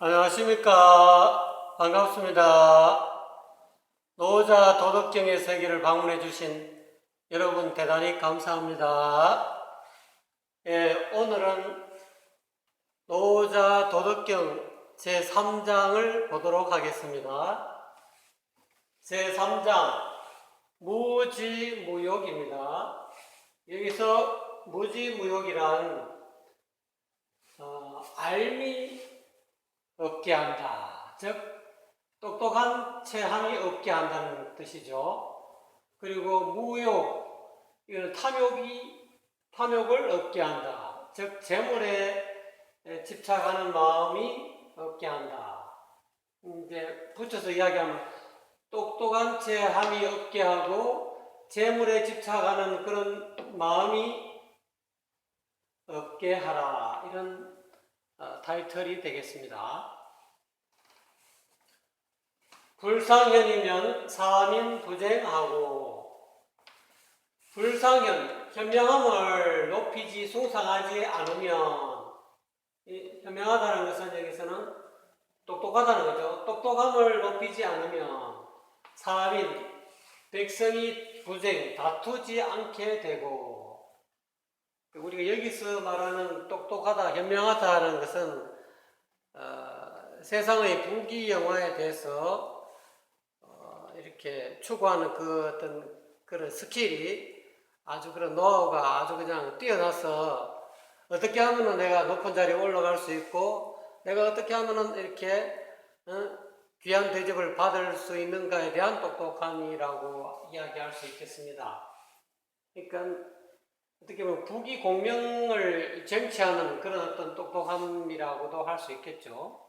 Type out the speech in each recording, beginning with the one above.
안녕하십니까. 반갑습니다. 노자 도덕경의 세계를 방문해 주신 여러분 대단히 감사합니다. 예, 오늘은 노자 도덕경 제3장을 보도록 하겠습니다. 제3장 무지무욕입니다. 여기서 무지무욕이란 어, 알미 없게 한다. 즉, 똑똑한 체함이 없게 한다는 뜻이죠. 그리고 무욕, 이거는 탐욕이, 탐욕을 없게 한다. 즉, 재물에 집착하는 마음이 없게 한다. 이제 붙여서 이야기하면 똑똑한 체함이 없게 하고 재물에 집착하는 그런 마음이 없게 하라. 이런 어, 타이틀이 되겠습니다. 불상현이면 사민 부쟁하고 불상현 현명함을 높이지 숭상하지 않으면 이 현명하다는 것은 여기서는 똑똑하다는 거죠. 똑똑함을 높이지 않으면 사민 백성이 부쟁 다투지 않게 되고 우리가 여기서 말하는 똑똑하다, 현명하다는 것은 어, 세상의 부귀 영화에 대해서 어, 이렇게 추구하는 그 어떤 그런 스킬이 아주 그런 노하우가 아주 그냥 뛰어나서 어떻게 하면은 내가 높은 자리에 올라갈 수 있고 내가 어떻게 하면은 이렇게 어, 귀한 대접을 받을 수 있는가에 대한 똑똑함이라고 이야기할 수 있겠습니다. 그러니까 어떻게 보면 국위 공명을 쟁취하는 그런 어떤 똑똑함이라고도 할 수 있겠죠.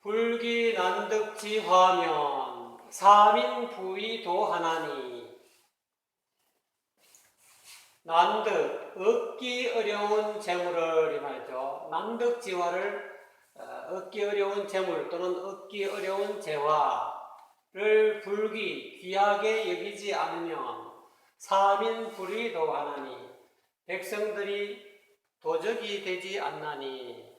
불기 난득지화면 사민 부의도 하나니 난득 얻기 어려운 재물을 이 말이죠. 난득지화를 어, 얻기 어려운 재물 또는 얻기 어려운 재화 를 불기 귀하게 여기지 않으면 사민 불의도 하나니 백성들이 도적이 되지 않나니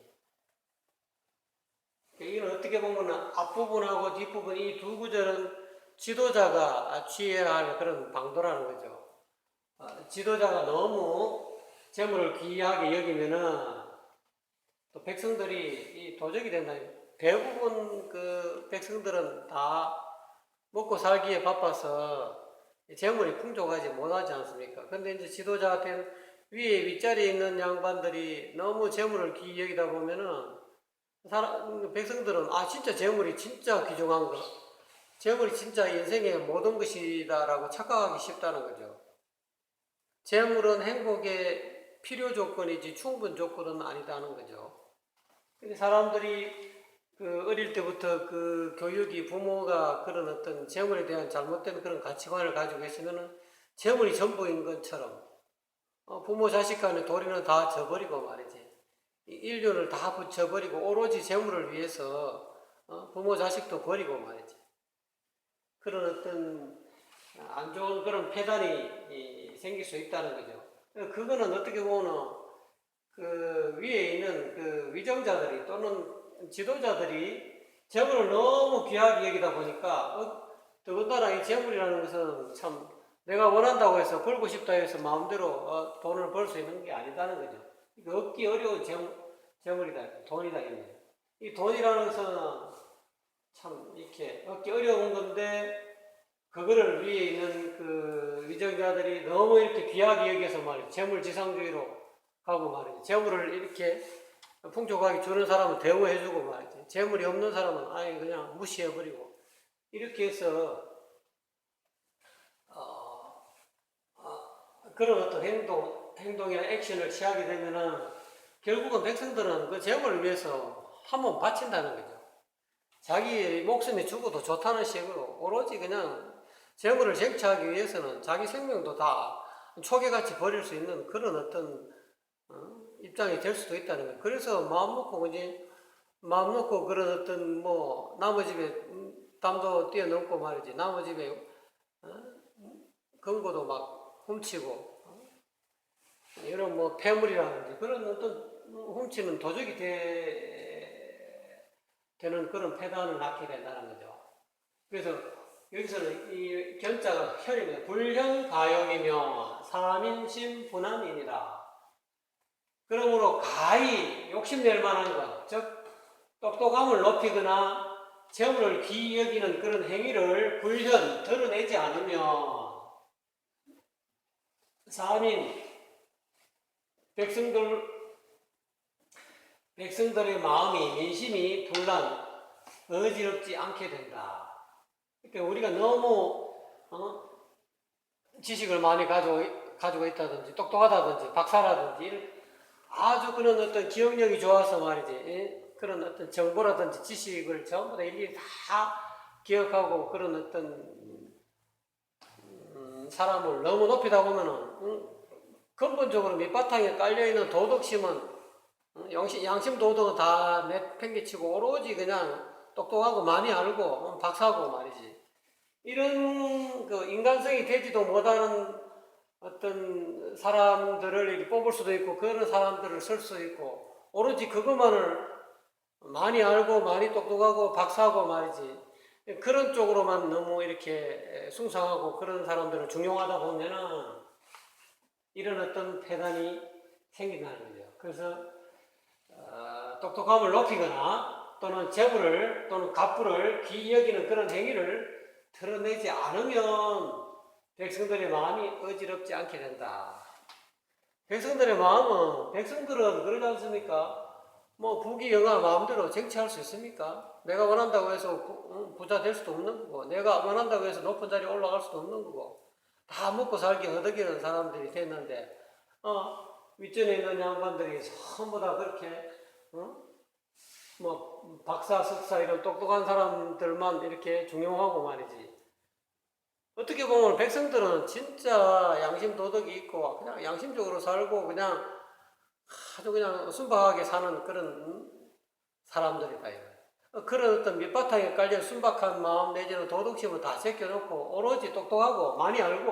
이건 어떻게 보면 앞부분하고 뒷부분 이 두 구절은 지도자가 취해야 할 그런 방도라는 거죠. 어, 지도자가 너무 재물을 귀하게 여기면은 또 백성들이 이 도적이 된다. 대부분 그 백성들은 다 먹고 살기에 바빠서 이 재물이 풍족하지 못하지 않습니까? 근데 이제 지도자 된 위에 윗자리에 있는 양반들이 너무 재물을 귀히 여기다 보면은 사람, 백성들은 아 진짜 재물이 진짜 귀중한 거 재물이 진짜 인생의 모든 것이다라고 착각하기 쉽다는 거죠. 재물은 행복의 필요 조건이지 충분 조건은 아니다는 거죠. 근데 사람들이 그 어릴 때부터 그 교육이 부모가 그런 어떤 재물에 대한 잘못된 그런 가치관을 가지고 계시면은 재물이 전부인 것처럼 어, 부모 자식 간의 도리는 다 져버리고 말이지. 이 인륜을 다 붙여버리고 오로지 재물을 위해서 어, 부모 자식도 버리고 말이지. 그런 어떤 안 좋은 그런 폐단이 이, 생길 수 있다는 거죠. 그거는 어떻게 보면 그 위에 있는 그 위정자들이 또는 지도자들이 재물을 너무 귀하게 여기다 보니까 어, 더군다나 이 재물이라는 것은 참 내가 원한다고 해서 벌고 싶다 해서 마음대로 어, 돈을 벌 수 있는 게 아니다는 거죠. 이거 얻기 어려운 재물, 재물이다, 돈이다 이네. 이 돈이라는 것은 참 이렇게 얻기 어려운 건데 그거를 위에 있는 그 위정자들이 너무 이렇게 귀하게 여기서 말이죠. 재물지상주의로 가고 말이죠. 재물을 이렇게 풍족하게 주는 사람은 대우해주고 말이지. 재물이 없는 사람은 아예 그냥 무시해버리고 이렇게 해서 어, 어, 그런 어떤 행동, 행동이나 액션을 취하게 되면은 결국은 백성들은 그 재물을 위해서 한 번 바친다는 거죠. 자기 목숨이 죽어도 좋다는 식으로 오로지 그냥 재물을 쟁취하기 위해서는 자기 생명도 다 초계같이 버릴 수 있는 그런 어떤 어? 입장이 될 수도 있다는 거예요. 그래서 마음 놓고 이제 마음 놓고 그런 어떤 뭐 남의 집에 담도 뛰어넘고 말이지 남의 집에 어? 금고도 막 훔치고 어? 이런 뭐 폐물이라든지 그런 어떤 훔치면 도적이 되, 되는 그런 패단을 낳게 된다는 거죠. 그래서 여기서는 이 견자가 혈이면 불현가역이며 사민심 분함이니라. 그러므로 가히 욕심낼 만한 것, 즉 똑똑함을 높이거나 재물을 귀히 여기는 그런 행위를 불현 드러내지 않으면 사민 백성들 백성들의 마음이 민심이 분란 어지럽지 않게 된다. 그러니까 우리가 너무 어? 지식을 많이 가지고 가지고 있다든지 똑똑하다든지 박사라든지 아주 그런 어떤 기억력이 좋아서 말이지 예? 그런 어떤 정보라든지 지식을 전부 다 일일이 다 기억하고 그런 어떤 음, 사람을 너무 높이다 보면은 음, 근본적으로 밑바탕에 깔려있는 도덕심은 어, 양심, 양심 도덕은 다 내팽개치고 오로지 그냥 똑똑하고 많이 알고 어, 박사고 말이지. 이런 그 인간성이 되지도 못하는 어떤 사람들을 이렇게 뽑을 수도 있고 그런 사람들을 쓸 수 있고 오로지 그것만을 많이 알고 많이 똑똑하고 박사고 말이지 그런 쪽으로만 너무 이렇게 숭상하고 그런 사람들을 중용하다 보면은 이런 어떤 폐단이 생긴다는 거죠. 그래서 어, 똑똑함을 높이거나 또는 재물을 또는 갑부를 귀히 여기는 그런 행위를 드러내지 않으면 백성들의 마음이 어지럽지 않게 된다. 백성들의 마음은 백성들은 그러지 않습니까? 뭐 부귀 영화 마음대로 정치할 수 있습니까? 내가 원한다고 해서 부자 될 수도 없는 거고 내가 원한다고 해서 높은 자리에 올라갈 수도 없는 거고 다 먹고 살기 허덕이는 사람들이 됐는데 어 윗전에 있는 양반들이 전부 다 그렇게 어? 뭐 박사 석사 이런 똑똑한 사람들만 이렇게 중용하고 말이지 어떻게 보면 백성들은 진짜 양심 도덕이 있고 그냥 양심적으로 살고 그냥 아주 그냥 순박하게 사는 그런 음, 사람들이다 이거. 어, 그런 어떤 밑바탕에 깔려 순박한 마음 내지는 도덕심을 다 제껴놓고 오로지 똑똑하고 많이 알고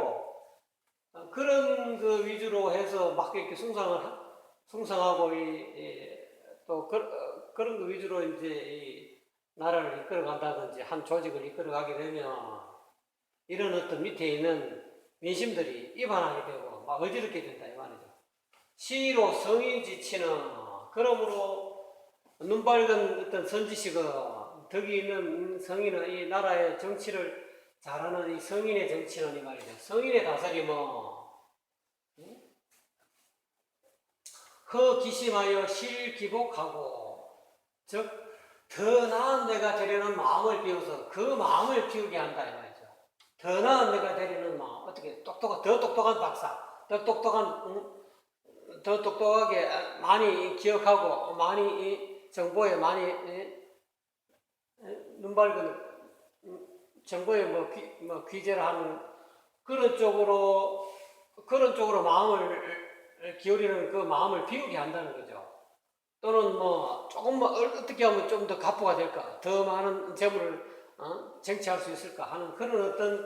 어, 그런 그 위주로 해서 막 이렇게 숭상을 하- 숭상하고 이, 또 그, 어, 거 위주로 이제 이 나라를 이끌어간다든지 한 조직을 이끌어가게 되면 이런 어떤 밑에 있는 민심들이 입안하게 되고 막 어지럽게 된다 이 말이죠. 시로 성인 지치는 그러므로 눈 밝은 어떤 선지식은 덕이 있는 성인은 이 나라의 정치를 잘하는 이 성인의 정치는 이 말이죠. 성인의 다스림은 응? 허기심하여 실기복하고 즉 더 나은 내가 되려는 마음을 비워서 그 마음을 피우게 한다 이 말이죠. 더 나은 내가 되려는 마음 어떻게 똑똑한 더 똑똑한 박사 더 똑똑한 응? 더 똑똑하게 많이 기억하고 많이 이 정보에 많이 눈 밝은 음, 정보에 뭐, 귀, 뭐 귀재를 하는 그런 쪽으로 그런 쪽으로 마음을 기울이는 그 마음을 비우게 한다는 거죠. 또는 뭐 조금 뭐 얼- 어떻게 하면 좀 더 가포가 될까, 더 많은 재물을 어? 쟁취할 수 있을까 하는 그런 어떤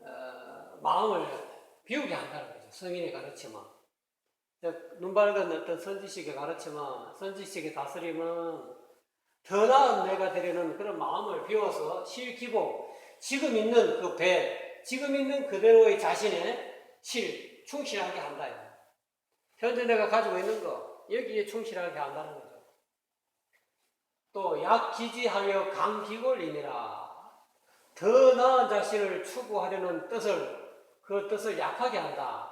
어, 마음을 비우게 한다는 거죠. 성인의 가르침은. 눈 밝은 어떤 선지식의 가르침은 선지식의 다스림은 더 나은 내가 되려는 그런 마음을 비워서 실기복 지금 있는 그 배, 지금 있는 그대로의 자신의 실 충실하게 한다. 현재 내가 가지고 있는 거 여기에 충실하게 한다는 거죠. 또 약기지하여 강기골이니라 더 나은 자신을 추구하려는 뜻을 그 뜻을 약하게 한다.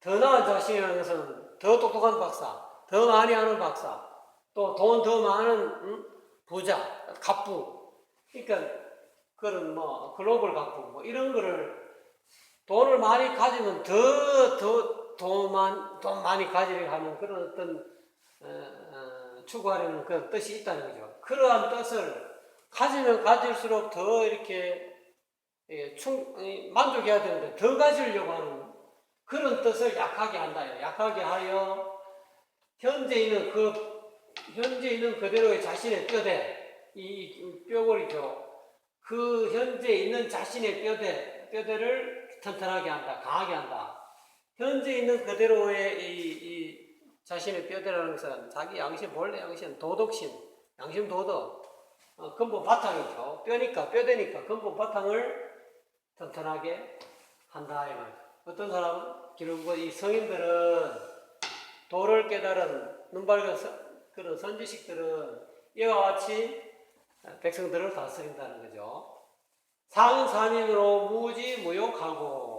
더 나은 자신이라는 것은 더 똑똑한 박사, 더 많이 아는 박사, 또 돈 더 많은 음? 부자, 갑부. 그러니까 그런 뭐 글로벌 갑부 뭐 이런 거를 돈을 많이 가지면 더 더 돈만 돈 많이 가지려 하는 그런 어떤 어, 어, 추구하려는 그런 뜻이 있다는 거죠. 그러한 뜻을 가지면 가질수록 더 이렇게 예, 충, 이, 만족해야 되는데 더 가지려고 하는 그런 뜻을 약하게 한다. 약하게 하여 현재 있는 그 현재 있는 그대로의 자신의 뼈대 이, 이 뼈골이죠. 그 현재 있는 자신의 뼈대 뼈대를 튼튼하게 한다, 강하게 한다. 현재 있는 그대로의 이, 이 자신의 뼈대라는 것은 자기 양심, 본래 양심, 도덕심, 양심 도덕, 어, 근본 바탕이죠. 뼈니까, 뼈대니까 근본 바탕을 튼튼하게 한다. 이. 어떤 사람은, 기록고 이 성인들은 도를 깨달은 눈 밝은 선- 그런 선지식들은 이와 같이 백성들을 다스린다는 거죠. 상산인으로 무지 무욕하고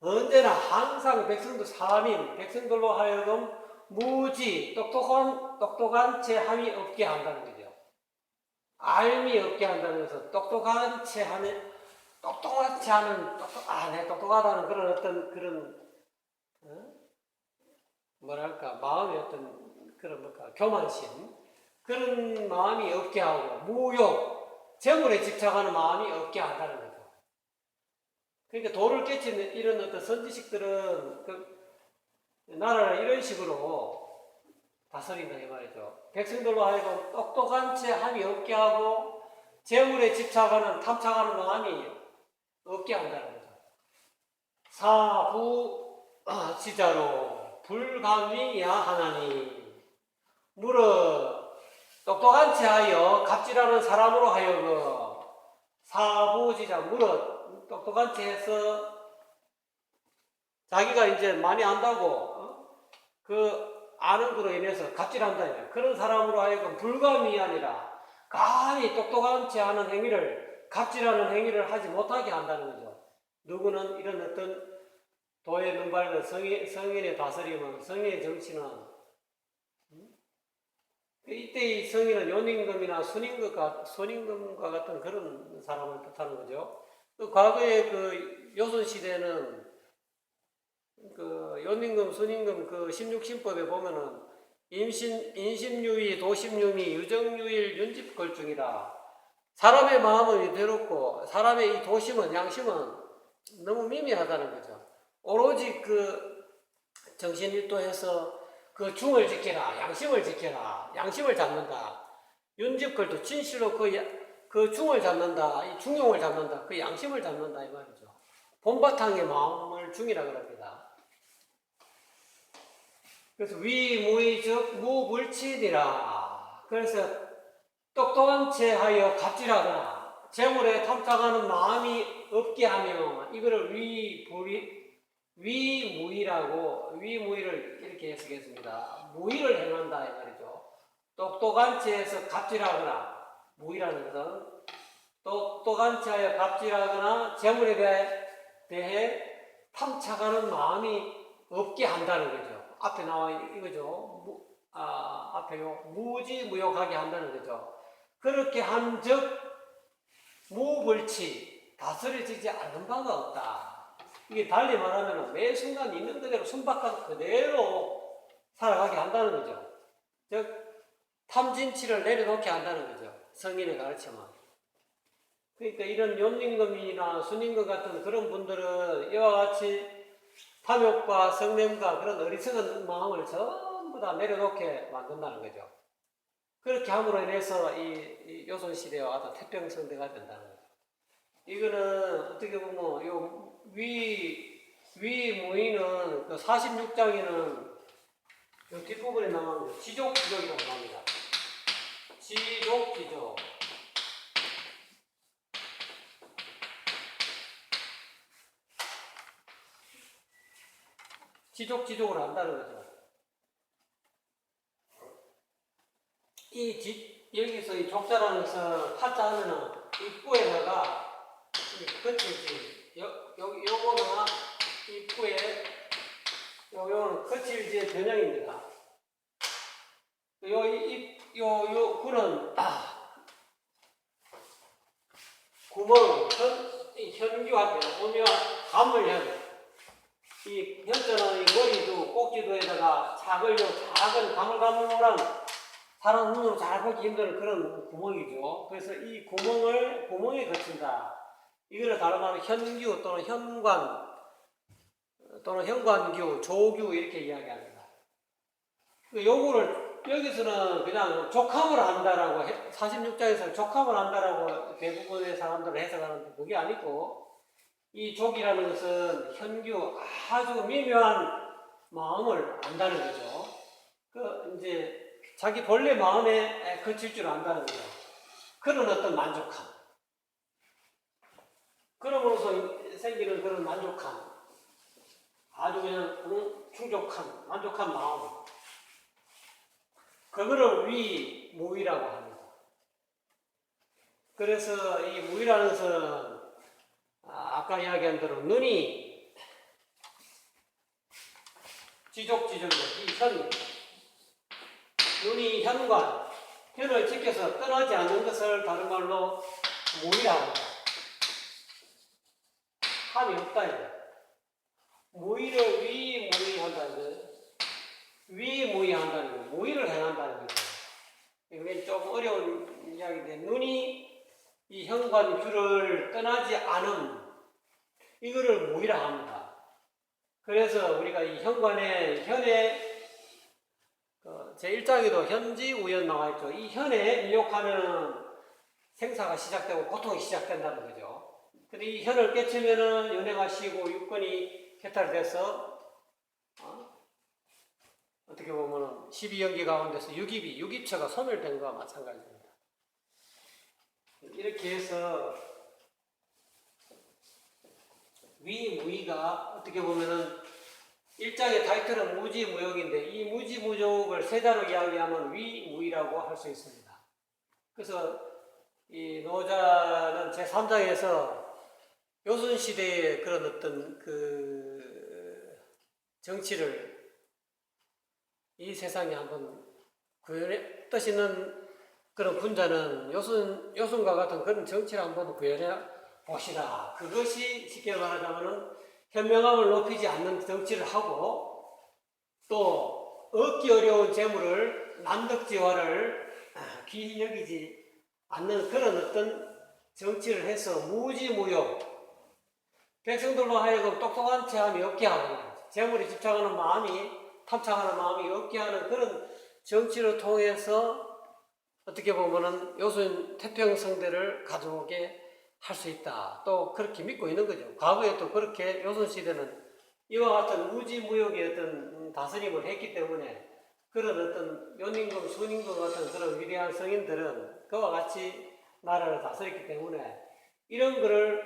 언제나 항상 백성들 사민 백성들로 하여금 무지 똑똑한 똑똑한 채 함이 없게 한다는 거죠. 알미 없게 한다는 것은 똑똑한 채 하는 똑똑한 채 하는 똑똑 아 내 똑똑하다는 그런 어떤 그런 어? 뭐랄까 마음의 어떤 그런 뭐까 교만심 그런 마음이 없게 하고 무욕 재물에 집착하는 마음이 없게 한다는 거죠. 그러니까 도를 깨치는 이런 어떤 선지식들은 그 나라를 이런 식으로 다스린다 이 말이죠. 백성들로 하여금 똑똑한 채 함이 없게 하고 재물에 집착하는 탐착하는 마음이 없게 한다는 거죠. 사부 아, 지자로 불감이야 하나니 물어 똑똑한 채 하여 갑질하는 사람으로 하여금 사부지자 물어 똑똑한 채 해서 자기가 이제 많이 안다고 어? 그 아는 거로 인해서 갑질한다. 그런 사람으로 하여금 불감이 아니라 감히 똑똑한 채 하는 행위를 갑질하는 행위를 하지 못하게 한다는 거죠. 누구는 이런 어떤 도의 눈발은 성인, 성인의 다스림은 성인의 정치는 음? 이때 이 성인은 연임금이나 순임금과, 순임금과 같은 그런 사람을 뜻하는 거죠. 그 과거의 그 요선시대는 그 연임금, 순임금 그 16신법에 보면은 임신, 인심유의, 도심유의, 유정유일, 윤집걸중이라 사람의 마음은 이대롭고 사람의 이 도심은, 양심은 너무 미미하다는 거죠. 오로지 그 정신일도해서 그 중을 지켜라, 양심을 지켜라, 양심을 잡는다. 윤집걸도 진실로 그, 야- 그 중을 잡는다, 이 중용을 잡는다, 그 양심을 잡는다 이 말이죠. 본바탕의 마음을 중이라 그럽니다. 그래서 위무의적 무불치니라. 그래서 똑똑한 채 하여 갑질하거나 재물에 탐탁하는 마음이 없게 하며 이거를 위불이 위무의라고 위무의를 이렇게 해석했습니다. 무의를 행한다 이 말이죠. 똑똑한 채에서 갑질하거나 무의라는 것은 똑똑한 채하여 갑질하거나 재물에 대해 탐착하는 마음이 없게 한다는 거죠. 앞에 나와 이거죠. 무, 아, 앞에요. 무지무욕하게 한다는 거죠. 그렇게 한 즉 무불치 다스려지지 않는 바가 없다. 이게 달리 말하면 매 순간 있는 그대로 순박한 그대로 살아가게 한다는 거죠. 즉 탐진치를 내려놓게 한다는 거죠. 성인의 가르침은. 그러니까 이런 연임금이나 순임금 같은 그런 분들은 이와 같이 탐욕과 성냄과 그런 어리석은 마음을 전부 다 내려놓게 만든다는 거죠. 그렇게 함으로 인해서 이, 이 요선 시대와 어떤 태평성대가 된다는 거죠. 이거는 어떻게 보면 요 위, 위 무의는 그 46장에는 요 뒷부분에 나오는 거 지족, 지족이라고 합니다. 지족, 지족. 지족, 지족을 한다는 거죠. 이 지, 여기서 이 족자라는 것은 하자 하면은 입구에다가 이 거칠지 요, 요, 요거는 입구에 요, 요는 거칠지의 변형입니다. 요, 입, 요, 요, 구는, 아, 구멍, 현, 이 현규한테 오면 가물현. 이 현자는 이 머리도 꼭지도에다가 작을 요 작은 가물가물한 사람 눈으로 잘 보기 힘든 그런 구멍이죠. 그래서 이 구멍을 구멍에 거친다. 이거를 다른 말로 현규 또는 현관 또는 현관규, 조규 이렇게 이야기합니다. 그 요거를 여기서는 그냥 족함을 한다라고 46장에서 족함을 한다라고 대부분의 사람들은 해석하는데 그게 아니고 이 족이라는 것은 현규 아주 미묘한 마음을 안다는 거죠. 그 이제 자기 본래 마음에 그칠 줄 안다는 거죠. 그런 어떤 만족함. 그럼으로써 생기는 그런 만족함. 아주 그냥 응, 충족한, 만족한 마음. 그거를 위, 무위라고 합니다. 그래서 이 무위라는 것은 아, 아까 이야기한 대로 눈이 지족지족의 이 현, 눈이 현관, 현을 지켜서 떠나지 않는 것을 다른 말로 무위라고 합니다. 함이 없다 이거. 무위를 위무위한다는 거예요. 위무위한다는 거예요. 무위를 행한다는 거죠. 이게 조금 어려운 이야기인데 눈이 이 현관 뷰를 떠나지 않음 이거를 무위라 합니다. 그래서 우리가 이 현관에 현에 어, 제 1장에도 현지 우연 나와 있죠. 이 현에 입력하면 생사가 시작되고 고통이 시작된다는 거죠. 근데 이 현을 깨치면은 연애가 시고 육건이 해탈돼서 어? 어떻게 보면은 12연기 가운데서 육입이 육입처가 소멸된 거와 마찬가지입니다. 이렇게 해서 위무위가 어떻게 보면은 일장의 타이틀은 무지무역인데 이 무지무역을 세 자로 이야기하면 위무위라고 할 수 있습니다. 그래서 이 노자는 제 3장에서 요순 시대의 그런 어떤 그 정치를 이 세상에 한번 구현해 뜻 있는 그런 군자는 요순 요순과 같은 그런 정치를 한번 구현해 보시라. 그것이 쉽게 말하자면은 현명함을 높이지 않는 정치를 하고 또 얻기 어려운 재물을 난덕지화를 귀히 여기지 않는 그런 어떤 정치를 해서 무지무용 백성들로 하여금 똑똑한 체함이 없게 하는 재물에 집착하는 마음이 탐착하는 마음이 없게 하는 그런 정치를 통해서 어떻게 보면은 요순 태평성대를 가져오게 할 수 있다. 또 그렇게 믿고 있는 거죠. 과거에 또 그렇게 요순 시대는 이와 같은 무지무역의 어떤 다스림을 했기 때문에 그런 어떤 연임금, 순임금 같은 그런 위대한 성인들은 그와 같이 나라를 다스렸기 때문에 이런 거를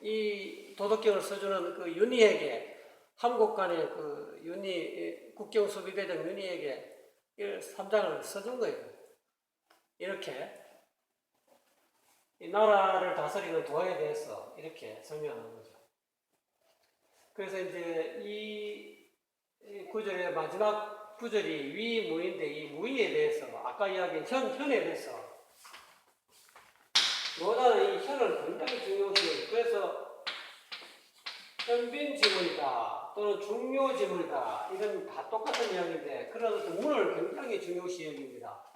이 도덕경을 써주는 그 윤희에게 한국 간의 그 윤희 국경 수비대장 윤희에게 이 3장을 써준 거예요. 이렇게 이 나라를 다스리는 도에 대해서 이렇게 설명하는 거죠. 그래서 이제 이, 이 구절의 마지막 구절이 위무인데 이 무위에 대해서 아까 이야기한 현, 현에 대해서 노다는 이 현을 굉장히 중요시해요. 그래서 현빈 지문이다 또는 중요 지문이다 이런 다 똑같은 이야기인데 그런 문을 굉장히 중요시 여깁니다.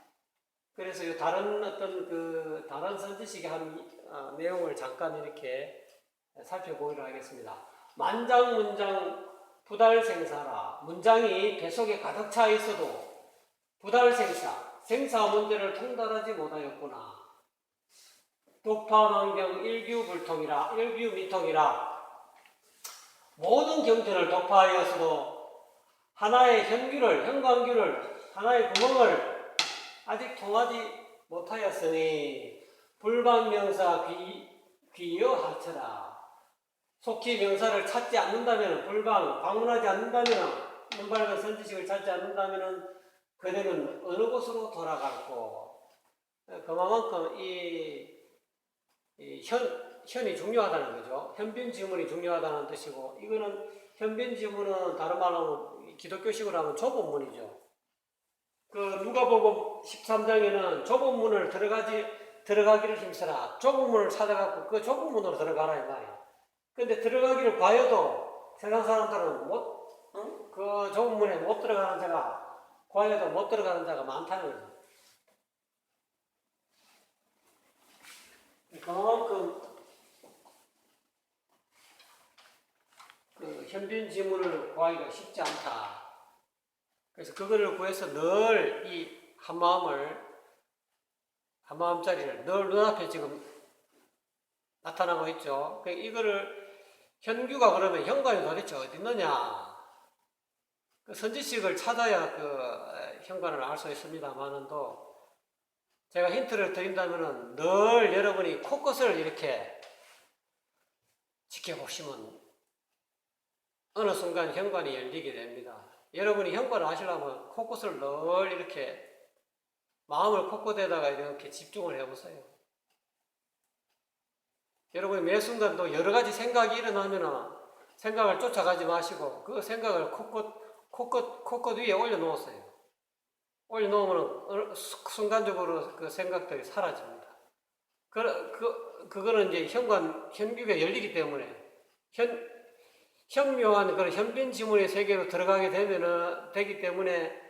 그래서 이 다른 어떤 그 다른 선지식의 한 어, 내용을 잠깐 이렇게 살펴보기로 하겠습니다. 만장 문장 부달생사라 문장이 배속에 가득 차 있어도 부달생사 생사 문제를 통달하지 못하였구나. 독파만경 일규불통이라 일규미통이라 모든 경전을 독파하였어도 하나의 현규를 현관규를 하나의 구멍을 아직 통하지 못하였으니 불방명사 귀, 귀여하처라 속히 명사를 찾지 않는다면 불방 방문하지 않는다면 눈밝은 선지식을 찾지 않는다면 그대는 어느 곳으로 돌아갈고 그만큼 이, 이 현, 현이 중요하다는 거죠. 현빈 지문이 중요하다는 뜻이고 이거는 현빈 지문은 다른 말로 기독교식으로 하면 좁은 문이죠. 그 누가복음 13장에는 좁은 문을 들어가지 들어가기를 힘써라. 좁은 문을 찾아갖고 그 좁은 문으로 들어가라 이 말이야. 근데 들어가기를 과여도 세상 사람들은 못, 응? 그 좁은 문에 못 들어가는 자가 과여도 못 들어가는 자가 많다는 거죠. 그만큼 그 현빈 지문을 구하기가 쉽지 않다. 그래서 그거를 구해서 늘 이 한마음을 한마음짜리를 늘 눈앞에 지금 나타나고 있죠. 그 이거를 현규가 그러면 현관이 도대체 어디 있느냐? 그 선지식을 찾아야 그 에, 현관을 알 수 있습니다만은도 제가 힌트를 드린다면은 늘 여러분이 코끝을 이렇게 지켜보시면 어느 순간 현관이 열리게 됩니다. 여러분이 현관을 아시려면 코끝을 늘 이렇게 마음을 코끝에다가 이렇게 집중을 해보세요. 여러분이 매 순간도 여러 가지 생각이 일어나면은 생각을 쫓아가지 마시고 그 생각을 코끝, 코끝, 코끝 위에 올려놓으세요. 올려놓으면 순간적으로 그 생각들이 사라집니다. 그, 그, 그거는 이제 현관, 현규가 열리기 때문에 현, 현묘한 그런 현빈 지문의 세계로 들어가게 되면은, 되기 때문에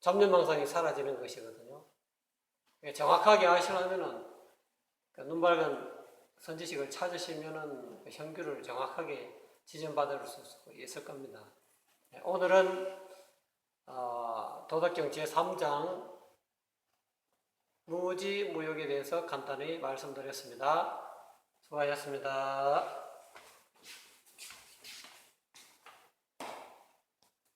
잡념망상이 사라지는 것이거든요. 예, 정확하게 아시려면은 그 눈밝은 선지식을 찾으시면은 그 현규를 정확하게 지정받을 수 있을 겁니다. 네, 오늘은 어, 도덕경 제3장 무지 무욕에 대해서 간단히 말씀드렸습니다. 수고하셨습니다.